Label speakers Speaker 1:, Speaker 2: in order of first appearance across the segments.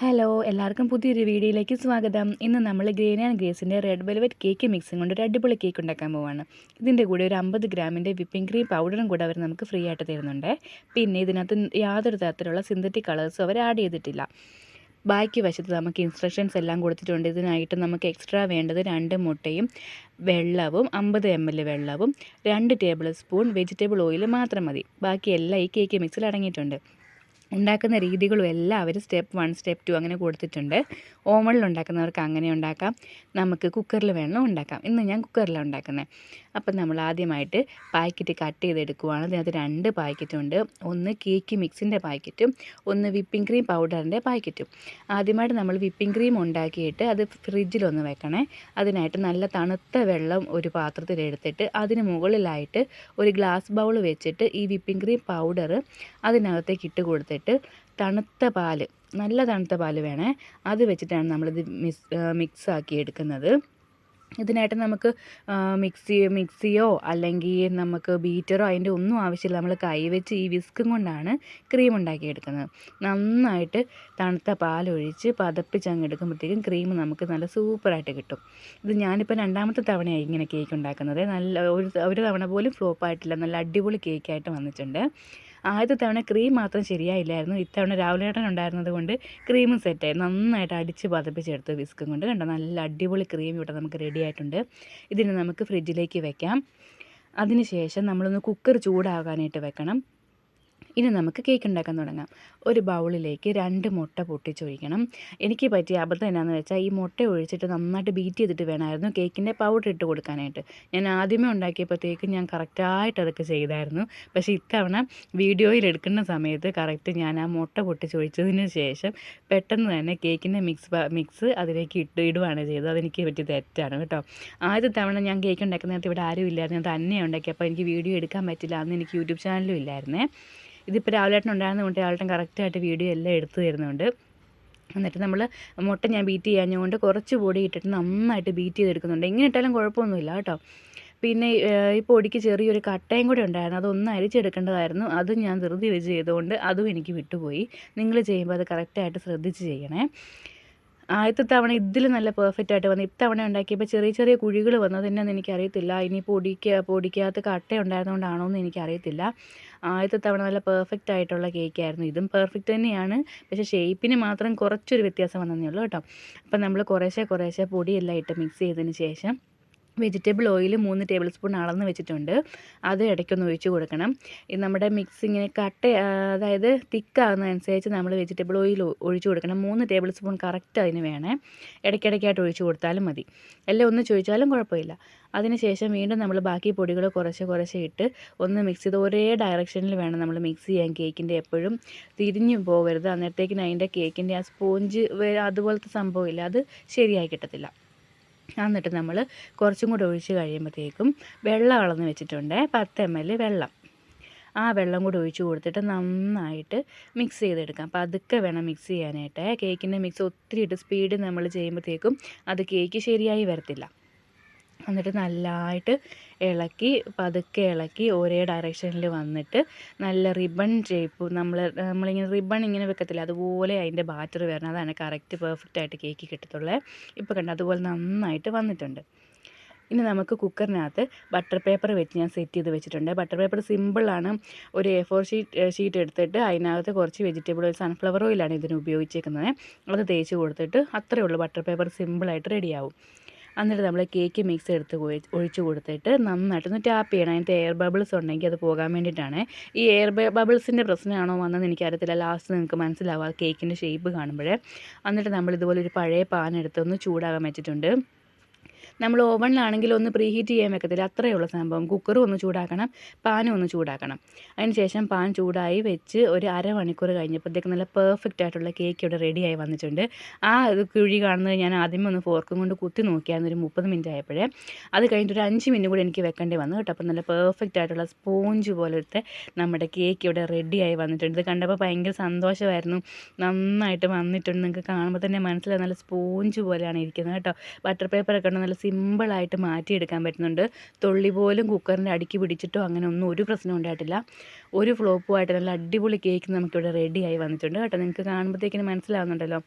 Speaker 1: Hello എല്ലാവർക്കും പുതിയൊരു വീഡിയോയിലേക്ക് സ്വാഗതം. ഇന്ന് നമ്മൾ ഗ്രീൻ ആൻഡ് ഗ്രേസിന്റെ റെഡ് വെൽവെറ്റ് കേക്ക് മിക്സും കൊണ്ട് ഒരു അടിപൊളി കേക്ക് ഉണ്ടാക്കാൻ പോവാണ്. ഇതിന്റെ കൂടെ ഒരു അമ്പത് ഗ്രാമിന്റെ വിപ്പിംഗ് ക്രീം പൗഡറും കൂടെ അവർ നമുക്ക് ഫ്രീ ആയിട്ട് തരുന്നുണ്ട്. പിന്നെ ഇതിനകത്ത് യാതൊരു തരത്തിലുള്ള സിന്തറ്റിക് കളേഴ്സും അവർ ആഡ് ചെയ്തിട്ടില്ല. ബാക്കി വശത്ത് നമുക്ക് ഇൻസ്ട്രക്ഷൻസ് എല്ലാം കൊടുത്തിട്ടുണ്ട്. ഇതിനായിട്ട് നമുക്ക് എക്സ്ട്രാ വേണ്ടത് രണ്ട് മുട്ടയും വെള്ളവും അമ്പത് എം എൽ വെള്ളവും രണ്ട് ടേബിൾ സ്പൂൺ വെജിറ്റബിൾ ഓയിൽ മാത്രം മതി. ബാക്കി എല്ലാം ഈ കേക്ക് മിക്സിൽ അടങ്ങിയിട്ടുണ്ട്. ഉണ്ടാക്കുന്ന രീതികളും എല്ലാം അവർ സ്റ്റെപ്പ് വൺ സ്റ്റെപ്പ് ടു അങ്ങനെ കൊടുത്തിട്ടുണ്ട്. ഓമണിൽ ഉണ്ടാക്കുന്നവർക്ക് അങ്ങനെ ഉണ്ടാക്കാം. നമുക്ക് കുക്കറിൽ വേണം ഉണ്ടാക്കാം. ഇന്ന് ഞാൻ കുക്കറിലാണ് ഉണ്ടാക്കുന്നത് അപ്പം നമ്മൾ ആദ്യമായിട്ട് പാക്കറ്റ് കട്ട് ചെയ്തെടുക്കുവാണ്. അതിനകത്ത് രണ്ട് പാക്കറ്റുണ്ട് ഒന്ന് കേക്ക് മിക്സിന്റെ പാക്കറ്റും ഒന്ന് വിപ്പിംഗ് ക്രീം പൗഡറിന്റെ പാക്കറ്റും ആദ്യമായിട്ട് നമ്മൾ വിപ്പിംഗ് ക്രീം ഉണ്ടാക്കിയിട്ട് അത് ഫ്രിഡ്ജിലൊന്ന് വെക്കണേ. അതിനായിട്ട് നല്ല തണുത്ത വെള്ളം ഒരു പാത്രത്തിൽ എടുത്തിട്ട് അതിന് മുകളിലായിട്ട് ഒരു ഗ്ലാസ് ബൗൾ വെച്ചിട്ട് ഈ വിപ്പിംഗ് ക്രീം പൗഡർ അതിനകത്തേക്ക് ഇട്ട് കൊടുത്തിട്ട് തണുത്ത പാൽ നല്ല തണുത്ത പാൽ വേണേ. അത് വെച്ചിട്ടാണ് നമ്മളിത് മിക്സ് ആക്കി എടുക്കുന്നത്. ഇതിനായിട്ട് നമുക്ക് മിക്സി മിക്സിയോ അല്ലെങ്കിൽ നമുക്ക് ബീറ്ററോ അതിന്റെ ഒന്നും ആവശ്യമില്ല. നമ്മൾ കൈവച്ച് ഈ വിസ്കും കൊണ്ടാണ് ക്രീം ഉണ്ടാക്കിയെടുക്കുന്നത് നന്നായിട്ട് തണുത്ത പാലൊഴിച്ച് പതപ്പിച്ച് അങ്ങ് എടുക്കുമ്പോഴത്തേക്കും ക്രീം നമുക്ക് നല്ല സൂപ്പറായിട്ട് കിട്ടും. ഇത് ഞാനിപ്പോൾ രണ്ടാമത്തെ തവണയായി ഇങ്ങനെ കേക്ക് ഉണ്ടാക്കുന്നത്. നല്ല ഒരു ഒരു തവണ പോലും ഫ്ലോപ്പായിട്ടില്ല നല്ല അടിപൊളി കേക്കായിട്ട് വന്നിട്ടുണ്ട്. ആദ്യത്തെ തവണ ക്രീം മാത്രം ശരിയായില്ലായിരുന്നു. ഇത്തവണ രാവിലേട്ടൻ ഉണ്ടായിരുന്നത് കൊണ്ട് ക്രീമും സെറ്റായി നന്നായിട്ട് അടിച്ച് പതപ്പിച്ചെടുത്ത് വിസ്കും കൊണ്ട് കണ്ടോ? നല്ല അടിപൊളി ക്രീം ഇവിടെ നമുക്ക് റെഡി ആയിട്ടുണ്ട്. ഇതിന് നമുക്ക് ഫ്രിഡ്ജിലേക്ക് വെക്കാം. അതിനുശേഷം നമ്മളൊന്ന് കുക്കർ ചൂടാകാനായിട്ട് വെക്കണം. ഇനി നമുക്ക് കേക്ക് ഉണ്ടാക്കാൻ തുടങ്ങാം. ഒരു ബൗളിലേക്ക് രണ്ട് മുട്ട പൊട്ടിച്ചൊഴിക്കണം. എനിക്ക് പറ്റിയ അബദ്ധം എന്നാന്ന് വെച്ചാൽ ഈ മുട്ട ഒഴിച്ചിട്ട് നന്നായിട്ട് ബീറ്റ് ചെയ്തിട്ട് വേണമായിരുന്നു കേക്കിന്റെ പൗഡർ ഇട്ട് കൊടുക്കാനായിട്ട്. ഞാൻ ആദ്യമേ ഉണ്ടാക്കിയപ്പോഴത്തേക്കും ഞാൻ കറക്റ്റായിട്ട് അതൊക്കെ ചെയ്തായിരുന്നു. പക്ഷേ ഇത്തവണ വീഡിയോയിൽ എടുക്കുന്ന സമയത്ത് കറക്റ്റ് ഞാൻ ആ മുട്ട പൊട്ടിച്ചൊഴിച്ചതിന് ശേഷം പെട്ടെന്ന് തന്നെ കേക്കിന്റെ മിക്സ് മിക്സ് അതിലേക്ക് ഇട്ട് ഇടുവാണ് ചെയ്തത്. അതെനിക്ക് പറ്റിയ തെറ്റാണ് കേട്ടോ. ആദ്യ തവണ ഞാൻ കേക്ക് ഉണ്ടാക്കുന്ന നേരത്തെ ഇവിടെ ആരും ഇല്ലായിരുന്നു. ഞാൻ തന്നെ ഉണ്ടാക്കിയപ്പോൾ എനിക്ക് വീഡിയോ എടുക്കാൻ പറ്റില്ല അന്ന് എനിക്ക് യൂട്യൂബ് ചാനലും ഇല്ലായിരുന്നേ. ഇതിപ്പോൾ രാവിലേട്ടൻ ഉണ്ടായിരുന്നതുകൊണ്ട് രാവിലേട്ടൻ കറക്റ്റായിട്ട് വീഡിയോ എല്ലാം എടുത്തു തരുന്നുണ്ട്. എന്നിട്ട് നമ്മൾ മുട്ട ഞാൻ ബീറ്റ് ചെയ്യാഞ്ഞുകൊണ്ട് കുറച്ച് പൊടി ഇട്ടിട്ട് നന്നായിട്ട് ബീറ്റ് ചെയ്തെടുക്കുന്നുണ്ട്. എങ്ങനെ ഇട്ടാലും കുഴപ്പമൊന്നുമില്ല കേട്ടോ. പിന്നെ ഈ പൊടിക്ക് ചെറിയൊരു കട്ടയും കൂടി ഉണ്ടായിരുന്നു. അതൊന്ന് അരിച്ചെടുക്കേണ്ടതായിരുന്നു. അത് ഞാൻ ധൃതി വെച്ച് ചെയ്തുകൊണ്ട് അതും എനിക്ക് വിട്ടുപോയി. നിങ്ങൾ ചെയ്യുമ്പോൾ അത് കറക്റ്റായിട്ട് ശ്രദ്ധിച്ച് ചെയ്യണേ. ആദ്യത്തെ തവണ ഇതിൽ നല്ല പെർഫെക്റ്റ് ആയിട്ട് വന്നു ഇത്തവണ ഉണ്ടാക്കിയപ്പോൾ ചെറിയ ചെറിയ കുഴികൾ വന്നതെന്നു എനിക്കറിയത്തില്ല. ഇനി പൊടിക്ക പൊടിക്കകത്ത് കട്ട ഉണ്ടായതുകൊണ്ടാണോ എന്ന് എനിക്കറിയത്തില്ല. ആദ്യത്തെ തവണ നല്ല പെർഫെക്റ്റ് ആയിട്ടുള്ള കേക്കായിരുന്നു ഇതും പെർഫെക്റ്റ് തന്നെയാണ്. പക്ഷേ ഷേപ്പിന് മാത്രം കുറച്ചൊരു വ്യത്യാസം വന്നതേ ഉള്ളൂ കേട്ടോ. അപ്പം നമ്മൾ കുറേശ്ശെ കുറേശ്ശെ പൊടിയെല്ലാം ഇട്ട് മിക്സ് ചെയ്തതിന് ശേഷം വെജിറ്റബിൾ ഓയിൽ മൂന്ന് ടേബിൾ സ്പൂൺ അളന്ന് വെച്ചിട്ടുണ്ട്. അത് ഇടയ്ക്കൊന്ന് ഒഴിച്ച് കൊടുക്കണം. ഇത് നമ്മുടെ മിക്സിങ്ങിന് കട്ട അതായത് തിക്കാകുന്നതനുസരിച്ച് നമ്മൾ വെജിറ്റബിൾ ഓയിൽ ഒഴിച്ച് കൊടുക്കണം. മൂന്ന് ടേബിൾ സ്പൂൺ കറക്റ്റ് അതിന് വേണേ. ഇടയ്ക്കിടയ്ക്കായിട്ട് ഒഴിച്ച് കൊടുത്താലും മതി. എല്ലാം ഒന്ന് ചോദിച്ചാലും കുഴപ്പമില്ല. അതിനുശേഷം വീണ്ടും നമ്മൾ ബാക്കി പൊടികൾ കുറച്ച് കുറച്ച് ഇട്ട് ഒന്ന് മിക്സ് ചെയ്ത് ഒരേ ഡയറക്ഷനിൽ വേണം നമ്മൾ മിക്സ് ചെയ്യാൻ. കേക്കിന്റെ എപ്പോഴും തിരിഞ്ഞു പോകരുത്. അന്നേരത്തേക്കിന് അതിന്റെ കേക്കിന്റെ ആ സ്പോഞ്ച് അതുപോലത്തെ സംഭവമില്ല. അത് ശരിയായി കിട്ടത്തില്ല. എന്നിട്ട് നമ്മൾ കുറച്ചും കൂടെ ഒഴിച്ച് കഴിയുമ്പോഴത്തേക്കും വെള്ളം അളന്ന് വെച്ചിട്ടുണ്ട്. പത്ത് എം എൽ വെള്ളം. ആ വെള്ളം കൂടി ഒഴിച്ച് കൊടുത്തിട്ട് നന്നായിട്ട് മിക്സ് ചെയ്തെടുക്കാം. പതുക്കെ വേണം മിക്സ് ചെയ്യാനായിട്ട്. കേക്കിന്റെ മിക്സ് ഒത്തിരി ഇട്ട് സ്പീഡ് നമ്മൾ ചെയ്യുമ്പോഴത്തേക്കും അത് കേക്ക് ശരിയായി വരത്തില്ല. എന്നിട്ട് നല്ലതായിട്ട് ഇളക്കി പതുക്കെ ഇളക്കി ഒരേ ഡയറക്ഷനിൽ വന്നിട്ട് നല്ല റിബൺ ഷേപ്പ് നമ്മൾ നമ്മളിങ്ങനെ റിബൺ ഇങ്ങനെ വെക്കത്തില്ല. അതുപോലെ അതിന്റെ ബാറ്റർ വരണം. അതാണ് കറക്റ്റ് പെർഫെക്റ്റ് ആയിട്ട് കേക്ക് കിട്ടത്തുള്ളത് ഇപ്പോൾ കണ്ട? അതുപോലെ നന്നായിട്ട് വന്നിട്ടുണ്ട്. ഇനി നമുക്ക് കുക്കറിനകത്ത് ബട്ടർ പേപ്പർ വെച്ച് ഞാൻ സെറ്റ് ചെയ്ത് വെച്ചിട്ടുണ്ട്. ബട്ടർ പേപ്പർ സിമ്പിളാണ് ഒരു എ ഫോർ ഷീറ്റ് ഷീറ്റ് എടുത്തിട്ട് അതിനകത്ത് കുറച്ച് വെജിറ്റബിൾ ഓയിൽ സൺഫ്ലവർ ഓയിലാണ് ഇതിന് ഉപയോഗിച്ചേക്കുന്നത്. അത് തേച്ച് കൊടുത്തിട്ട് അത്രയേ ഉള്ളൂ. ബട്ടർ പേപ്പർ സിമ്പിളായിട്ട് റെഡിയാവും എന്നിട്ട് നമ്മൾ കേക്ക് മിക്സ് എടുത്ത് ഒഴിച്ച് കൊടുത്തിട്ട് നന്നായിട്ട് ഒന്ന് ടാപ്പ് ചെയ്യണം. അതിന്റെ എയർ ബബിൾസ് ഉണ്ടെങ്കിൽ അത് പോകാൻ വേണ്ടിയിട്ടാണ്. ഈ എയർ ബബിൾസിന്റെ പ്രശ്നമാണോ വന്നതെന്ന് എനിക്കറിയത്തില്ല. ലാസ്റ്റ് നിങ്ങൾക്ക് മനസ്സിലാവുക കേക്കിന്റെ ഷേപ്പ് കാണുമ്പോൾ എന്നിട്ട് നമ്മൾ ഇതുപോലെ ഒരു പഴയ പാൻ എടുത്ത് ഒന്ന് ചൂടാകാൻ വെച്ചിട്ടുണ്ട്. നമ്മൾ ഓവണിലാണെങ്കിൽ ഒന്ന് പ്രീ ഹീറ്റ് ചെയ്യാൻ വെക്കത്തില്ല. അത്രയേ ഉള്ള സംഭവം. കുക്കറും ഒന്ന് ചൂടാക്കണം. പാനും ഒന്ന് ചൂടാക്കണം. അതിന് ശേഷം പാൻ ചൂടായി വെച്ച് ഒരു അരമണിക്കൂർ കഴിഞ്ഞപ്പോഴത്തേക്ക് നല്ല പെർഫെക്റ്റ് ആയിട്ടുള്ള കേക്ക് ഇവിടെ റെഡിയായി വന്നിട്ടുണ്ട്. ആ ഇത് കുഴി കാണുന്നത് ഞാൻ ആദ്യമേ ഒന്ന് ഫോർക്കും കൊണ്ട് കുത്തി നോക്കിയായിരുന്നു. ഒരു മുപ്പത് മിനിറ്റ് ആയപ്പോഴേ. അത് കഴിഞ്ഞിട്ട് ഒരു അഞ്ച് മിനിറ്റ് കൂടി എനിക്ക് വെക്കേണ്ടി വന്നു കേട്ടോ. അപ്പം നല്ല പെർഫെക്റ്റ് ആയിട്ടുള്ള സ്പോഞ്ച് പോലത്തെ നമ്മുടെ കേക്ക് ഇവിടെ റെഡിയായി വന്നിട്ടുണ്ട്. ഇത് കണ്ടപ്പോൾ ഭയങ്കര സന്തോഷമായിരുന്നു. നന്നായിട്ട് വന്നിട്ടുണ്ട്. നിങ്ങൾക്ക് കാണുമ്പോൾ തന്നെ മനസ്സിലായി നല്ല സ്പോഞ്ച് പോലെയാണ് ഇരിക്കുന്നത് കേട്ടോ. ബട്ടർ പേപ്പറൊക്കെ ഉണ്ട് നല്ല സിമ്പിളായിട്ട് മാറ്റിയെടുക്കാൻ പറ്റുന്നുണ്ട്. തൊള്ളി പോലും കുക്കറിന്റെ അടുക്കി പിടിച്ചിട്ടോ അങ്ങനെ ഒന്നും ഒരു പ്രശ്നം ഉണ്ടായിട്ടില്ല. ഒരു ഫ്ലോപ്പുമായിട്ട് നല്ല അടിപൊളി കേക്ക് നമുക്കിവിടെ റെഡിയായി വന്നിട്ടുണ്ട് കേട്ടോ. നിങ്ങൾക്ക് കാണുമ്പോഴത്തേക്കിന് മനസ്സിലാവുന്നുണ്ടല്ലോ.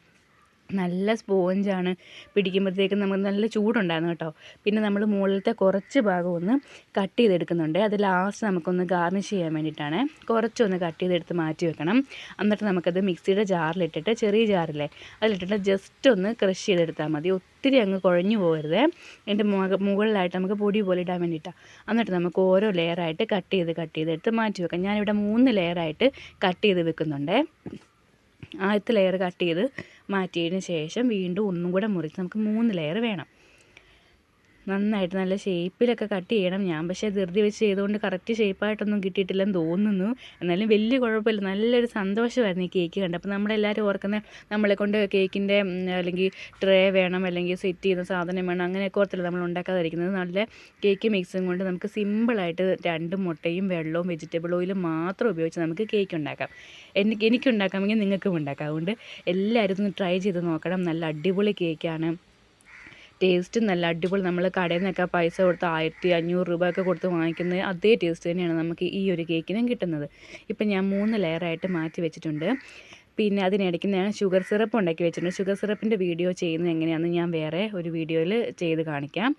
Speaker 1: നല്ല സ്പോഞ്ചാണ് പിടിക്കുമ്പോഴത്തേക്കും നമുക്ക് നല്ല ചൂടുണ്ടായിരുന്നു കേട്ടോ. പിന്നെ നമ്മൾ മുകളിലത്തെ കുറച്ച് ഭാഗം ഒന്ന് കട്ട് ചെയ്തെടുക്കുന്നുണ്ട്. അത് ലാസ്റ്റ് നമുക്കൊന്ന് ഗാർണിഷ് ചെയ്യാൻ വേണ്ടിയിട്ടാണ്. കുറച്ചൊന്ന് കട്ട് ചെയ്തെടുത്ത് മാറ്റി വെക്കണം. എന്നിട്ട് നമുക്കത് മിക്സിയുടെ ജാറിലിട്ടിട്ട് ചെറിയ ജാറില്ലേ അതിലിട്ടിട്ട് ജസ്റ്റ് ഒന്ന് ക്രഷ് ചെയ്തെടുത്താൽ മതി. ഒത്തിരി അങ്ങ് കുഴഞ്ഞു പോകരുത്. അതിന്റെ മുകളിലായിട്ട് നമുക്ക് പൊടി പോലെ ഇടാൻ വേണ്ടിയിട്ടാണ് എന്നിട്ട് നമുക്ക് ഓരോ ലെയറായിട്ട് കട്ട് ചെയ്ത് കട്ട് ചെയ്തെടുത്ത് മാറ്റി വെക്കാം. ഞാനിവിടെ മൂന്ന് ലെയറായിട്ട് കട്ട് ചെയ്ത് വെക്കുന്നുണ്ട്. ആദ്യത്തെ ലെയർ കട്ട് ചെയ്ത് മാറ്റിയതിന് ശേഷം വീണ്ടും ഒന്നും കൂടെ മുറിച്ച് നമുക്ക് മൂന്ന് ലെയർ വേണം. നന്നായിട്ട് നല്ല ഷേപ്പിലൊക്കെ കട്ട് ചെയ്യണം. ഞാൻ പക്ഷേ ധൃതി വെച്ച് ചെയ്തുകൊണ്ട് കറക്റ്റ് ഷേപ്പായിട്ടൊന്നും കിട്ടിയിട്ടില്ലെന്ന് തോന്നുന്നു. എന്നാലും വലിയ കുഴപ്പമില്ല. നല്ലൊരു സന്തോഷമായിരുന്നു ഈ കേക്ക് കണ്ടപ്പോൾ നമ്മളെല്ലാവരും ഓർക്കുന്ന നമ്മളെ കൊണ്ട് കേക്കിന്റെ അല്ലെങ്കിൽ ട്രേ വേണം അല്ലെങ്കിൽ സെറ്റ് ചെയ്യുന്ന സാധനം വേണം അങ്ങനെയൊക്കെ ഓർത്തില്ല നമ്മൾ ഉണ്ടാക്കാതിരിക്കുന്നത്. നല്ല കേക്ക് മിക്സും കൊണ്ട് നമുക്ക് സിമ്പിളായിട്ട് രണ്ട് മുട്ടയും വെള്ളവും വെജിറ്റബിൾ ഓയിലും മാത്രം ഉപയോഗിച്ച് നമുക്ക് കേക്ക് ഉണ്ടാക്കാം. എനിക്ക് എനിക്കുണ്ടാക്കാമെങ്കിൽ നിങ്ങൾക്കും ഉണ്ടാക്കാം. അതുകൊണ്ട് എല്ലാവരും ഒന്ന് ട്രൈ ചെയ്ത് നോക്കണം. നല്ല അടിപൊളി കേക്കാണ് ടേസ്റ്റ് നല്ല അടിപൊളി. നമ്മൾ കടയിൽ നിന്നൊക്കെ പൈസ കൊടുത്ത് ആയിരത്തി അഞ്ഞൂറ് രൂപയൊക്കെ കൊടുത്ത് വാങ്ങിക്കുന്നത് അതേ ടേസ്റ്റ് തന്നെയാണ് നമുക്ക് ഈ ഒരു കേക്കിനും കിട്ടുന്നത്. ഇപ്പം ഞാൻ മൂന്ന് ലെയറായിട്ട് മാറ്റി വെച്ചിട്ടുണ്ട്. പിന്നെ അതിനിടയ്ക്ക് ഞാൻ ഷുഗർ സിറപ്പ് ഉണ്ടാക്കി വെച്ചിട്ടുണ്ട്. ഷുഗർ സിറപ്പിന്റെ വീഡിയോ ചെയ്യുന്നത് എങ്ങനെയാണെന്ന് ഞാൻ വേറെ ഒരു വീഡിയോയിൽ ചെയ്ത് കാണിക്കാം.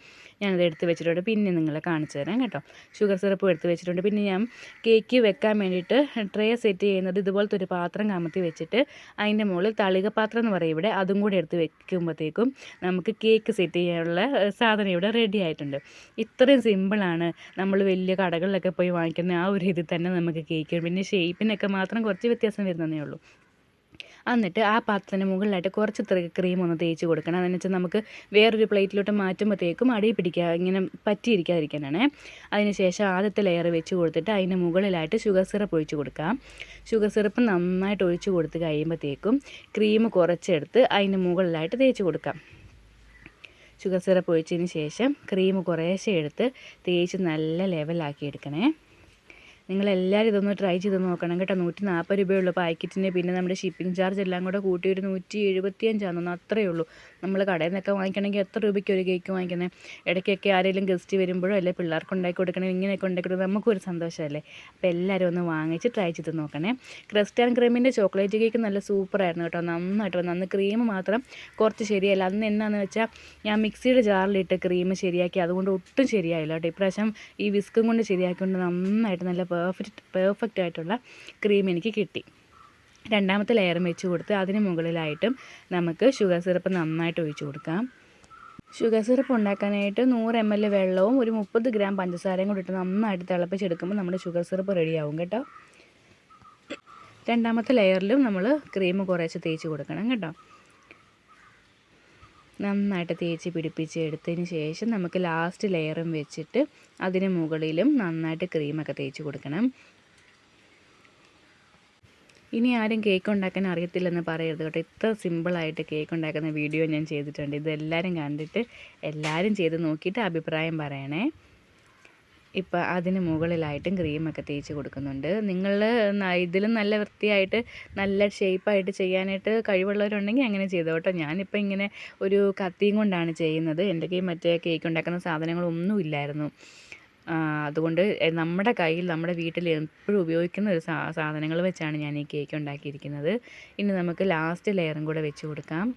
Speaker 1: ഞാനത് എടുത്ത് വെച്ചിട്ടുണ്ട്. പിന്നെ നിങ്ങളെ കാണിച്ചു തരാം കേട്ടോ. ഷുഗർ സിറപ്പ് എടുത്ത് വെച്ചിട്ടുണ്ട്. പിന്നെ ഞാൻ കേക്ക് വെക്കാൻ വേണ്ടിയിട്ട് ട്രേ സെറ്റ് ചെയ്യുന്നത് ഇതുപോലത്തെ ഒരു പാത്രം കമത്തി വെച്ചിട്ട് അതിന്റെ മുകളിൽ തളിക പാത്രം എന്ന് പറയും ഇവിടെ. അതും കൂടി എടുത്ത് വെക്കുമ്പോഴത്തേക്കും നമുക്ക് കേക്ക് സെറ്റ് ചെയ്യാനുള്ള സാധനം ഇവിടെ റെഡി ആയിട്ടുണ്ട്. ഇത്രയും സിമ്പിളാണ് നമ്മൾ വലിയ കടകളിലൊക്കെ പോയി വാങ്ങിക്കുന്ന ആ ഒരു ഇതിൽ തന്നെ നമുക്ക് കേക്ക് പിന്നെ ഷേപ്പിനൊക്കെ മാത്രം കുറച്ച് വ്യത്യാസം വരുന്നതേ ഉള്ളൂ. എന്നിട്ട് ആ പാത്രത്തിന് മുകളിലായിട്ട് കുറച്ച് ക്രീം ഒന്ന് തേച്ച് കൊടുക്കണം. അതെന്ന് വെച്ചാൽ നമുക്ക് വേറൊരു പ്ലേറ്റിലോട്ട് മാറ്റുമ്പോഴത്തേക്കും അടി പിടിക്കുക ഇങ്ങനെ പറ്റിയിരിക്കാതിരിക്കാനാണ്. അതിനുശേഷം ആദ്യത്തെ ലെയർ വെച്ച് കൊടുത്തിട്ട് അതിന് മുകളിലായിട്ട് ഷുഗർ സിറപ്പ് ഒഴിച്ച് കൊടുക്കാം. ഷുഗർ സിറപ്പ് നന്നായിട്ട് ഒഴിച്ച് കൊടുത്ത് കഴിയുമ്പോഴത്തേക്കും ക്രീം കുറച്ചെടുത്ത് അതിന് മുകളിലായിട്ട് തേച്ച് കൊടുക്കാം. ഷുഗർ സിറപ്പ് ഒഴിച്ചതിന് ശേഷം ക്രീം കുറേശ്ശെ എടുത്ത് തേച്ച് നല്ല ലെവലാക്കി എടുക്കണേ. നിങ്ങളെല്ലാവരും ഇതൊന്ന് ട്രൈ ചെയ്ത് നോക്കണം കേട്ടോ. നൂറ്റി നാൽപ്പത് രൂപയുള്ളൂ പാക്കറ്റിന് പിന്നെ നമ്മുടെ ഷിപ്പിംഗ് ചാർജ് എല്ലാം കൂടെ കൂട്ടി ഒരു നൂറ്റി എഴുപത്തിയഞ്ചാണെന്ന് അത്രയേ ഉള്ളൂ. നമ്മൾ കടയിൽ നിന്നൊക്കെ വാങ്ങിക്കണമെങ്കിൽ എത്ര രൂപയ്ക്ക് ഒരു കേക്ക് വാങ്ങിക്കുന്നത് ഇടയ്ക്കൊക്കെ ആരെങ്കിലും ഗസ്റ്റ് വരുമ്പോഴോ അല്ലെങ്കിൽ പിള്ളേർക്ക് ഉണ്ടാക്കി കൊടുക്കണം ഇങ്ങനെയൊക്കെ ഉണ്ടാക്കി കൊടുക്കണം നമുക്കൊരു സന്തോഷമല്ലേ? അപ്പോൾ എല്ലാവരും ഒന്ന് വാങ്ങിച്ച് ട്രൈ ചെയ്ത് നോക്കണേ. ക്രിസ്ത്യൻ ക്രീമിന്റെ ചോക്ലേറ്റ് കേക്ക് നല്ല സൂപ്പറായിരുന്നു കേട്ടോ നന്നായിട്ട് വന്നു. അന്ന് ക്രീം മാത്രം കുറച്ച് ശരിയല്ല അന്ന് എന്നാന്ന് വെച്ചാൽ ഞാൻ മിക്സിയുടെ ജാറിലിട്ട് ക്രീം ശരിയാക്കി അതുകൊണ്ട് ഒട്ടും ശരിയായില്ല കേട്ടോ. ഇപ്രാവശ്യം ഈ വിസ്കും കൊണ്ട് ശരിയാക്കിക്കൊണ്ട് നന്നായിട്ട് നല്ല പെർഫെക്റ്റ് പെർഫെക്റ്റ് ആയിട്ടുള്ള ക്രീം എനിക്ക് കിട്ടി. രണ്ടാമത്തെ ലെയർ വെച്ച് കൊടുത്ത് അതിന് മുകളിലായിട്ടും നമുക്ക് ഷുഗർ സിറപ്പ് നന്നായിട്ട് ഒഴിച്ചു കൊടുക്കാം. ഷുഗർ സിറപ്പ് ഉണ്ടാക്കാനായിട്ട് നൂറ് എം എൽ വെള്ളവും ഒരു മുപ്പത് ഗ്രാം പഞ്ചസാരയും കൂടി ഇട്ട് നന്നായിട്ട് തിളപ്പിച്ചെടുക്കുമ്പോൾ നമ്മുടെ ഷുഗർ സിറപ്പ് റെഡിയാവും കേട്ടോ. രണ്ടാമത്തെ ലെയറിലും നമ്മൾ ക്രീം കുറേശ്ശെ തേച്ച് കൊടുക്കണം കേട്ടോ. നന്നായിട്ട് തേച്ച് പിടിപ്പിച്ച് എടുത്തതിന് ശേഷം നമുക്ക് ലാസ്റ്റ് ലെയറും വെച്ചിട്ട് അതിന് മുകളിലും നന്നായിട്ട് ക്രീമൊക്കെ തേച്ച് കൊടുക്കണം. ഇനി ആരും കേക്ക് ഉണ്ടാക്കാൻ അറിയത്തില്ലെന്ന് പറയരുത് കേട്ടോ. ഇത്ര സിമ്പിളായിട്ട് കേക്ക് ഉണ്ടാക്കുന്ന വീഡിയോ ഞാൻ ചെയ്തിട്ടുണ്ട്. ഇതെല്ലാവരും കണ്ടിട്ട് എല്ലാവരും ചെയ്ത് നോക്കിയിട്ട് അഭിപ്രായം പറയണേ. ഇപ്പം അതിന് മുകളിലായിട്ടും ക്രീമൊക്കെ തേച്ച് കൊടുക്കുന്നുണ്ട്. നിങ്ങൾ ഇതിലും നല്ല വൃത്തിയായിട്ട് നല്ല ഷേപ്പായിട്ട് ചെയ്യാനായിട്ട് കഴിവുള്ളവരുണ്ടെങ്കിൽ അങ്ങനെ ചെയ്തോ കേട്ടോ. ഞാനിപ്പോൾ ഇങ്ങനെ ഒരു കത്തിയും കൊണ്ടാണ് ചെയ്യുന്നത്. എന്റെ കയ്യിൽ മറ്റേ കേക്ക് ഉണ്ടാക്കുന്ന സാധനങ്ങളൊന്നും ഇല്ലായിരുന്നു. അതുകൊണ്ട് നമ്മുടെ കയ്യിൽ നമ്മുടെ വീട്ടിൽ എപ്പോഴും ഉപയോഗിക്കുന്ന ഒരു സാധനങ്ങൾ വെച്ചാണ് ഞാൻ ഈ കേക്ക് ഉണ്ടാക്കിയിരിക്കുന്നത്. ഇനി നമുക്ക് ലാസ്റ്റ് ലെയറും കൂടെ വെച്ച് കൊടുക്കാം.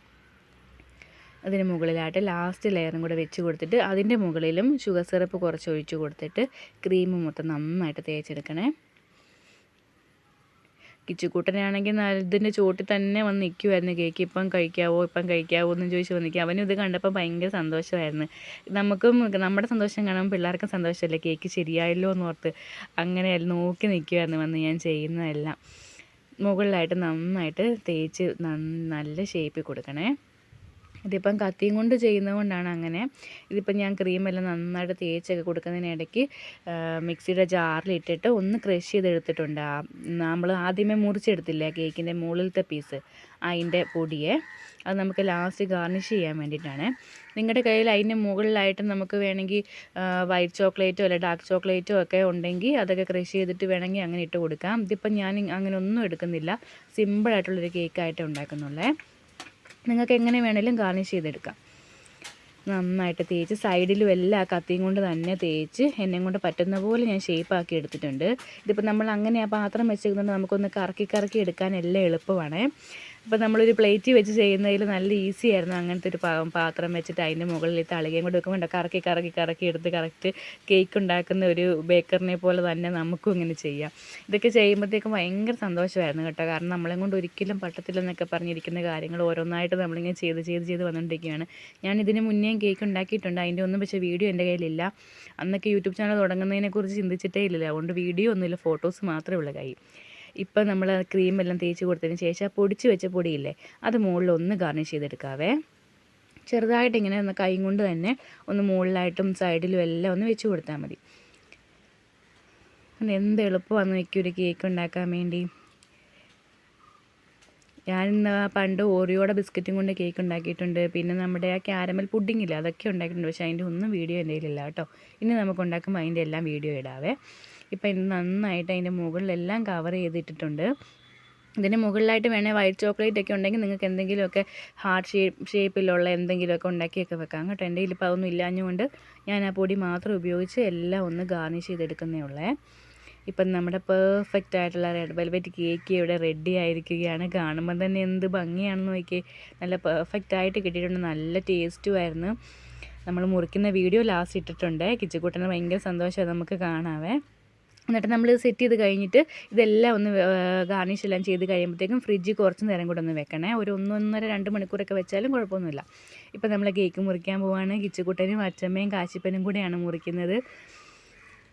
Speaker 1: അതിന് മുകളിലായിട്ട് ലാസ്റ്റ് ലെയറും കൂടെ വെച്ച് കൊടുത്തിട്ട് അതിന്റെ മുകളിലും ഷുഗർ സിറപ്പ് കുറച്ച് ഒഴിച്ച് കൊടുത്തിട്ട് ക്രീം മൊത്തം നന്നായിട്ട് തേച്ചെടുക്കണേ. കിച്ചുക്കൂട്ടനാണെങ്കിൽ ഇതിന്റെ ചോട്ടിൽ തന്നെ വന്ന് നിൽക്കുമായിരുന്നു കേക്ക് ഇപ്പം കഴിക്കാവോ ഇപ്പം കഴിക്കാവോ എന്ന് ചോദിച്ച് വന്ന് നിൽക്കുക. അവനും ഇത് കണ്ടപ്പോൾ ഭയങ്കര സന്തോഷമായിരുന്നു. നമുക്കും നമ്മുടെ സന്തോഷം കാണുമ്പോൾ പിള്ളേർക്കും സന്തോഷമല്ലേ? കേക്ക് ശരിയായല്ലോ എന്ന് ഓർത്ത് അങ്ങനെ നോക്കി നിൽക്കുമായിരുന്നു വന്ന് ഞാൻ ചെയ്യുന്നതെല്ലാം. മുകളിലായിട്ട് നന്നായിട്ട് തേച്ച് നല്ല ഷേപ്പിൽ കൊടുക്കണേ. ഇതിപ്പം കത്തിയും കൊണ്ട് ചെയ്യുന്നത് കൊണ്ടാണ് അങ്ങനെ. ഇതിപ്പം ഞാൻ ക്രീമെല്ലാം നന്നായിട്ട് തേച്ചൊക്കെ കൊടുക്കുന്നതിനിടയ്ക്ക് മിക്സിയുടെ ജാറിലിട്ടിട്ട് ഒന്ന് ക്രഷ് ചെയ്തെടുത്തിട്ടുണ്ട്. ആ നമ്മൾ ആദ്യമേ മുറിച്ചെടുത്തില്ലേ കേക്കിന്റെ മുകളിലത്തെ പീസ് അതിന്റെ പൊടിയെ. അത് നമുക്ക് ലാസ്റ്റ് ഗാർണിഷ് ചെയ്യാൻ വേണ്ടിയിട്ടാണ്. നിങ്ങളുടെ കയ്യിൽ അതിന്റെ മുകളിലായിട്ട് നമുക്ക് വേണമെങ്കിൽ വൈറ്റ് ചോക്ലേറ്റോ അല്ലെ ഡാർക്ക് ചോക്ലേറ്റോ ഒക്കെ ഉണ്ടെങ്കിൽ അതൊക്കെ ക്രഷ് ചെയ്തിട്ട് വേണമെങ്കിൽ അങ്ങനെ ഇട്ട് കൊടുക്കാം. ഇതിപ്പം ഞാൻ അങ്ങനെ ഒന്നും എടുക്കുന്നില്ല. സിമ്പിളായിട്ടുള്ളൊരു കേക്കായിട്ട് ഉണ്ടാക്കുന്നുള്ളേ. നിങ്ങൾക്ക് എങ്ങനെ വേണേലും ഗാർണിഷ് ചെയ്തെടുക്കാം. നന്നായിട്ട് തേച്ച് സൈഡിലും എല്ലാ കത്തിയും കൊണ്ട് തന്നെ തേച്ച് എന്നെ കൊണ്ട് പറ്റുന്ന പോലെ ഞാൻ ഷേപ്പാക്കി എടുത്തിട്ടുണ്ട്. ഇതിപ്പോൾ നമ്മൾ അങ്ങനെ ആ പാത്രം വെച്ചിരിക്കുന്നത് നമുക്കൊന്ന് കറക്കി കറക്കി എടുക്കാൻ എല്ലാം എളുപ്പമാണ്. ഇപ്പം നമ്മളൊരു പ്ലേറ്റ് വെച്ച് ചെയ്യുന്നതിൽ നല്ല ഈസി ആയിരുന്നു അങ്ങനത്തെ ഒരു പാത്രം വെച്ചിട്ട് അതിന്റെ മുകളിൽ തളികയും കൂടെ വെക്കുമ്പോൾ കറക്കി കറക്കി കറക്കി എടുത്ത് കറക്റ്റ് കേക്ക് ഉണ്ടാക്കുന്ന ഒരു ബേക്കറിനെ പോലെ തന്നെ നമുക്കും ഇങ്ങനെ ചെയ്യാം. ഇതൊക്കെ ചെയ്യുമ്പോഴത്തേക്കും ഭയങ്കര സന്തോഷമായിരുന്നു കേട്ടോ. കാരണം നമ്മളെ കൊണ്ട് ഒരിക്കലും പട്ടത്തില്ലെന്നൊക്കെ പറഞ്ഞിരിക്കുന്ന കാര്യങ്ങൾ ഓരോന്നായിട്ട് നമ്മളിങ്ങനെ ചെയ്ത് ചെയ്ത് ചെയ്ത് വന്നുകൊണ്ടിരിക്കുകയാണ്. ഞാൻ ഇതിന് മുന്നേയും കേക്ക് ഉണ്ടാക്കിയിട്ടുണ്ട്. അതിന്റെ ഒന്നും പക്ഷേ വീഡിയോ എന്റെ കയ്യിലില്ല. അന്നൊക്കെ യൂട്യൂബ് ചാനൽ തുടങ്ങുന്നതിനെക്കുറിച്ച് ചിന്തിച്ചിട്ടേ ഇല്ലല്ലോ. അതുകൊണ്ട് വീഡിയോ ഒന്നുമില്ല ഫോട്ടോസ് മാത്രമേ ഉള്ളൂ കയ്യിൽ. ഇപ്പം നമ്മൾ ക്രീം എല്ലാം തേച്ച് കൊടുത്തതിന് ശേഷം പൊടിച്ച് വെച്ച പൊടിയില്ലേ അത് മുകളിൽ ഒന്ന് ഗാർണിഷ് ചെയ്തെടുക്കാവേ. ചെറുതായിട്ട് ഇങ്ങനെ ഒന്ന് കൈ കൊണ്ട് തന്നെ ഒന്ന് മുകളിലായിട്ടും സൈഡിലും എല്ലാം ഒന്ന് വെച്ച് കൊടുത്താൽ മതി. എന്ത് എളുപ്പമാണ് എനിക്ക് ഒരു കേക്ക് ഉണ്ടാക്കാൻ വേണ്ടി. ഞാൻ പണ്ട് ഓറിയോടെ ബിസ്ക്കറ്റും കൊണ്ട് കേക്ക് ഉണ്ടാക്കിയിട്ടുണ്ട്. പിന്നെ നമ്മുടെ ആ ക്യാരമൽ പുഡിംഗ് ഇല്ല അതൊക്കെ ഉണ്ടാക്കിയിട്ടുണ്ട്. പക്ഷേ അതിന്റെ ഒന്നും വീഡിയോ എന്റെ കയ്യിലില്ല കേട്ടോ. ഇനി നമുക്ക് ഉണ്ടാക്കുമ്പോൾ അതിന്റെ എല്ലാം വീഡിയോ ഇടാവേ. ഇപ്പം ഇത് നന്നായിട്ട് അതിന്റെ മുകളിലെല്ലാം കവർ ചെയ്തിട്ടിട്ടുണ്ട്. ഇതിന് മുകളിലായിട്ട് വേണേൽ വൈറ്റ് ചോക്ലേറ്റ് ഒക്കെ ഉണ്ടെങ്കിൽ നിങ്ങൾക്ക് എന്തെങ്കിലുമൊക്കെ ഹാർട്ട് ഷേപ്പ് ഷേപ്പിലുള്ള എന്തെങ്കിലുമൊക്കെ ഉണ്ടാക്കിയൊക്കെ വെക്കാം. കേട്ടോ എന്റെ കയ്യിൽ ഇപ്പോൾ അതൊന്നും ഇല്ലാഞ്ഞുകൊണ്ട് ഞാൻ ആ പൊടി മാത്രം ഉപയോഗിച്ച് എല്ലാം ഒന്ന് ഗാർണിഷ് ചെയ്തെടുക്കുന്നേ ഉള്ളേ. ഇപ്പം നമ്മുടെ പെർഫെക്റ്റ് ആയിട്ടുള്ള റെഡ് വെൽവെറ്റ് കേക്ക് ഇവിടെ റെഡി ആയിരിക്കുകയാണ്. കാണുമ്പോൾ തന്നെ എന്ത് ഭംഗിയാണെന്ന് നോക്കിയേ. നല്ല പെർഫെക്റ്റ് ആയിട്ട് കിട്ടിയിട്ടുണ്ട്. നല്ല ടേസ്റ്റും ആയിരുന്നു നമ്മൾ മുറിക്കുന്ന വീഡിയോ ലാസ്റ്റ് ഇട്ടിട്ടുണ്ട്. കിച്ചുകൂട്ടന് ഭയങ്കര സന്തോഷമാണ് നമുക്ക് കാണാവേ. എന്നിട്ട് നമ്മൾ സെറ്റ് ചെയ്ത് കഴിഞ്ഞിട്ട് ഇതെല്ലാം ഒന്ന് ഗാർണിഷ് എല്ലാം ചെയ്ത് കഴിയുമ്പോഴത്തേക്കും ഫ്രിഡ്ജിൽ കുറച്ച് നേരം കൂടെ ഒന്ന് വെക്കണേ. ഒരു ഒന്നൊന്നര രണ്ട് മണിക്കൂറൊക്കെ വെച്ചാലും കുഴപ്പമൊന്നുമില്ല. ഇപ്പം നമ്മൾ കേക്ക് മുറിക്കാൻ പോവാണ്. കിച്ചുകുട്ടനും അച്ചമ്മയും കാശിപ്പനും കൂടെയാണ് മുറിക്കുന്നത്.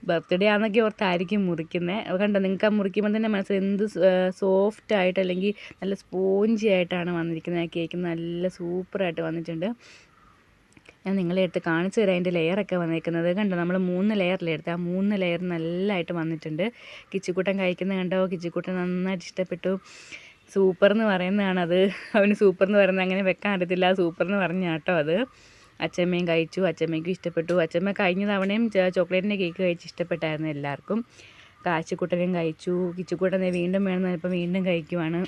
Speaker 1: ബർത്ത്ഡേ ആണെന്നൊക്കെ ഓർത്തായിരിക്കും മുറിക്കുന്നത് കണ്ടോ നിങ്ങൾക്ക് ആ മുറിക്കുമ്പോൾ തന്നെ മനസ്സിൽ എന്ത് സോഫ്റ്റ് ആയിട്ട് അല്ലെങ്കിൽ നല്ല സ്പോഞ്ചി ആയിട്ടാണ് വന്നിരിക്കുന്നത്. ആ കേക്ക് നല്ല സൂപ്പറായിട്ട് വന്നിട്ടുണ്ട്. ഞാൻ നിങ്ങളെ എടുത്ത് കാണിച്ചു തരാം. അതിന്റെ ലെയറൊക്കെ വന്നേക്കുന്നത് കണ്ടോ? നമ്മൾ മൂന്ന് ലെയറിലെടുത്ത് ആ മൂന്ന് ലെയർ നല്ലതായിട്ട് വന്നിട്ടുണ്ട്. കിച്ചിക്കൂട്ടൻ കഴിക്കുന്നത് കണ്ടോ? കിച്ചിക്കൂട്ടൻ നന്നായിട്ട് ഇഷ്ടപ്പെട്ടു. സൂപ്പർ എന്ന് പറയുന്നതാണ് അത്. അവന് സൂപ്പർ എന്ന് പറയുന്നത് അങ്ങനെ വെക്കാൻ അറിയത്തില്ല. സൂപ്പർ എന്ന് പറഞ്ഞ കേട്ടോ അത്. അച്ചമ്മയും കഴിച്ചു. അച്ചമ്മയ്ക്കും ഇഷ്ടപ്പെട്ടു. അച്ചമ്മ കഴിഞ്ഞ തവണയും ചോക്ലേറ്റിന്റെ കേക്ക് കഴിച്ച് ഇഷ്ടപ്പെട്ടായിരുന്നു എല്ലാവർക്കും. കാച്ചിക്കുട്ടനും കഴിച്ചു. കിച്ചുക്കുട്ടനെ വീണ്ടും വേണം ഇപ്പം വീണ്ടും കഴിക്കുവാണ്.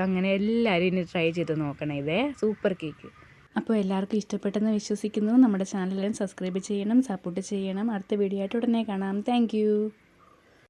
Speaker 1: അങ്ങനെ എല്ലാവരും ഇനി ട്രൈ ചെയ്ത് നോക്കണം. ഇതേ സൂപ്പർ കേക്ക് അപ്പോൾ എല്ലാവർക്കും ഇഷ്ടപ്പെട്ടെന്ന് വിശ്വസിക്കുന്നു. നമ്മുടെ ചാനലിനെ സബ്സ്ക്രൈബ് ചെയ്യണം സപ്പോർട്ട് ചെയ്യണം. അടുത്ത വീഡിയോ ആയിട്ട് ഉടനെ കാണാം. താങ്ക്